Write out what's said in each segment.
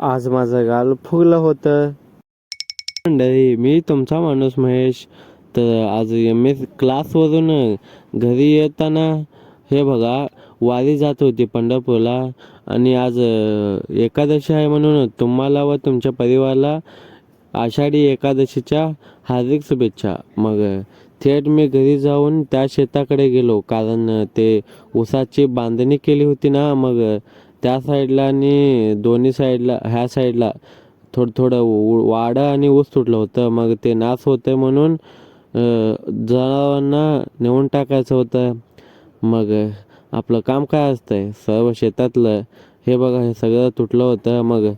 आज माझं गाल फुगलं होतं. मंडळी मी तुमचा माणूस महेश. तर आज मी क्लासवरून घरी येताना हे बघा वारी जात होती पंढरपूरला. आणि आज एकादशी आहे म्हणून तुम्हाला व तुमच्या परिवाराला आषाढी एकादशीच्या हार्दिक शुभेच्छा. मग थेट मी घरी जाऊन त्या शेताकडे गेलो. कारण ते ऊसाची बांधणी केली होती ना मग त्या साईडला आणि दोन्ही साईडला ह्या साईडला थोडं थोडं उ- वाडं आणि ऊस तुटलं होतं. मग ते नाश होतं म्हणून जनावरांना नेऊन टाकायचं होतं. मग आपलं काम काय असतंय? सर्व शेतातलं हे बघा हे सगळं तुटलं होतं. मग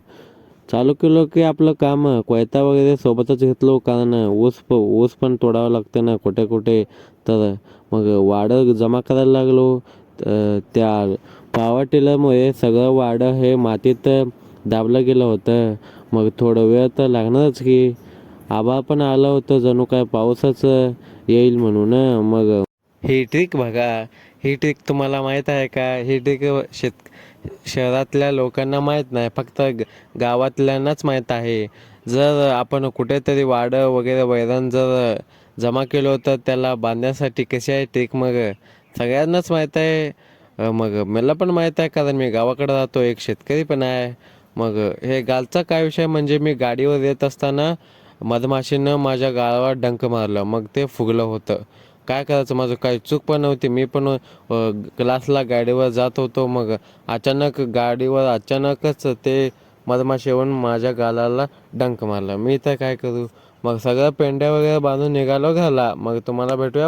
चालू केलो की आपलं काम कोयता वगैरे सोबतच घेतलो. कारण ऊस प ऊस पण तोडावं लागतं ना कुठे कुठे तर मग वाडं जमा करायला लागलो. त्या पावर टिलरमुळे सगळं वाडं हे मातीत दाबलं गेलं होतं. मग थोडं वेळ तर लागणारच की. आभाळ पण आलं होतं जणू काय पाऊसच येईल म्हणून. मग ही ट्रिक बघा. ही ट्रिक तुम्हाला माहीत आहे का? ही ट्रिक शेत शहरातल्या लोकांना माहीत नाही. फक्त ग- गावातल्यांनाच माहीत आहे. जर आपण कुठेतरी वाडं वगैरे वैरण जर जमा केलं होतं त्याला बांधण्यासाठी कशी आहे ट्रिक मग? सगळ्यांनाच माहीत आहे. मग मला पण माहीत आहे कारण मी गावाकडे राहतो एक शेतकरी पण आहे. मग हे गालचा काय विषय? म्हणजे मी गाडीवर येत असताना मधमाशीनं माझ्या गाळावर डंक मारलं. मग ते फुगलं होतं. काय करायचं? माझं काही चूक पण नव्हती. मी पण क्लासला गाडीवर जात होतो. मग अचानक गाडीवर अचानकच ते मधमाशी येऊन माझ्या गालाला डंक मारला. मी तर काय करू? मग सगळं पेंड्या वगैरे बांधून निघालो घाला मग तुम्हाला भेटूया.